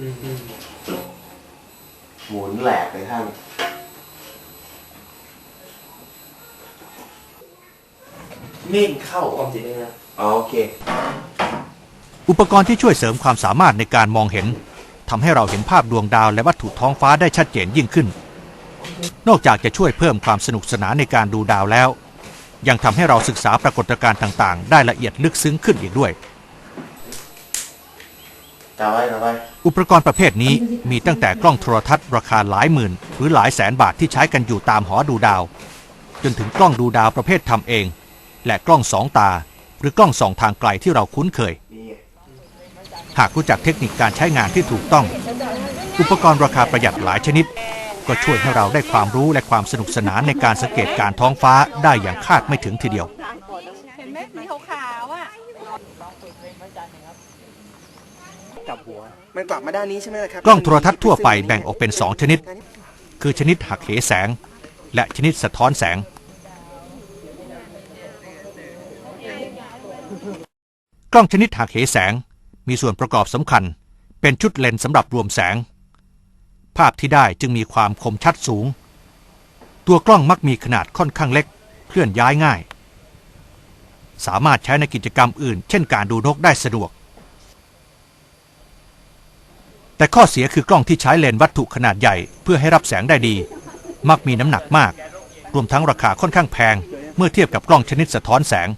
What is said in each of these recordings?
อืมอืมหมุนแหลกเลยท่านนี่เข้าความจริงเลยนะอ๋อโอเค อุปกรณ์ที่ช่วยเสริมความสามารถในการมองเห็นทำให้เราเห็นภาพดวงดาวและวัตถุท้องฟ้าได้ชัดเจนยิ่งขึ้น นอกจากจะช่วยเพิ่มความสนุกสนานในการดูดาวแล้ว ยังทำให้เราศึกษาปรากฏการณ์ต่าง ๆ ได้ละเอียดลึกซึ้งขึ้นอีกด้วยจาไว้จาไว้ อุปกรณ์ประเภทนี้มีตั้งแต่กล้องโทรทัศน์ราคาหลายหมื่น หรือหลายแสนบาทที่ใช้กันอยู่ตามหอดูดาว จนถึงกล้องดูดาวประเภททำเอง และกล้องสองตา หรือกล้องส่องทางไกลที่เราคุ้นเคยนี่ไงหากรู้จักเทคนิคการใช้งานที่ถูกต้อง อุปกรณ์ราคาประหยัดหลายชนิด ก็ช่วยให้เราได้ความรู้และความสนุกสนานในการสังเกตการท้องฟ้าได้อย่างคาดไม่ถึงทีเดียวเห็นไหมสีขาวๆอะ กลับหัว มันกลับมาด้านนี้ใช่ไหมล่ะครับกล้องโทรทัศน์ทั่วไปแบ่งออกเป็น 2 ชนิด คือชนิดหักเหแสง และชนิดสะท้อนแสง กล้องชนิดหักเหแสงมีส่วนประกอบสำคัญ เป็นชุดเลนส์สำหรับรวมแสง ภาพที่ได้จึงมีความคมชัดสูง ตัวกล้องมักมีขนาดค่อนข้างเล็ก เคลื่อนย้ายง่าย สามารถใช้ในกิจกรรมอื่น เช่นการดูนกได้สะดวก แต่ข้อเสียคือกล้องที่ใช้เลนส์วัตถุขนาดใหญ่ เพื่อให้รับแสงได้ดี มักมีน้ำหนักมาก รวมทั้งราคาค่อนข้างแพง เมื่อเทียบกับกล้องชนิดสะท้อนแสง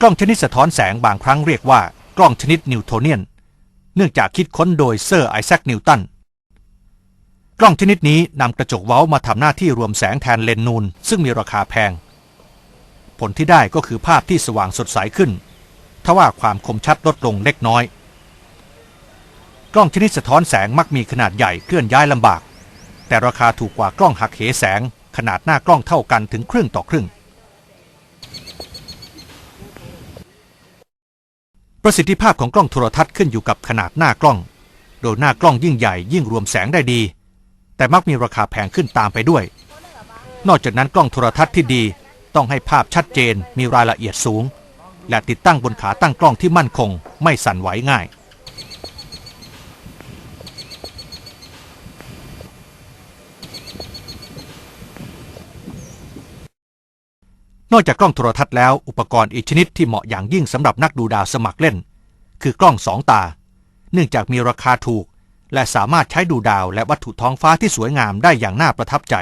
กล้องชนิดสะท้อนแสงบางครั้งเรียกว่ากล้องชนิดนิวโทเนียน เนื่องจากคิดค้นโดยเซอร์ไอแซคนิวตันกล้องชนิดนี้นำกระจกเว้ามาทำหน้าที่รวมแสงแทนเลนส์นูน ซึ่งมีราคาแพง ผลที่ได้ก็คือภาพที่สว่างสดใสขึ้น ทว่าความคมชัดลดลงเล็กน้อย กล้องชนิดสะท้อนแสงมักมีขนาดใหญ่เคลื่อนย้ายลำบาก แต่ราคาถูกกว่ากล้องหักเหแสง ขนาดหน้ากล้องเท่ากันถึงครึ่งต่อครึ่ง ประสิทธิภาพของกล้องโทรทัศน์ขึ้นอยู่กับขนาดหน้ากล้อง โดยหน้ากล้องยิ่งใหญ่ยิ่งรวมแสงได้ดี แต่มักมีราคาแพงขึ้นตามไปด้วย นอกจากนั้นกล้องโทรทัศน์ที่ดีต้องให้ภาพชัดเจนมีรายละเอียดสูง และติดตั้งบนขาตั้งกล้องที่มั่นคง ไม่สั่นไหวง่าย นอกจากกล้องโทรทัศน์แล้วอุปกรณ์อีกชนิดที่เหมาะอย่างยิ่งสำหรับนักดูดาวสมัครเล่น คือกล้องสองตา เนื่องจากมีราคาถูก และสามารถใช้ดูดาวและวัตถุท้องฟ้าที่สวยงามได้อย่างน่าประทับใจ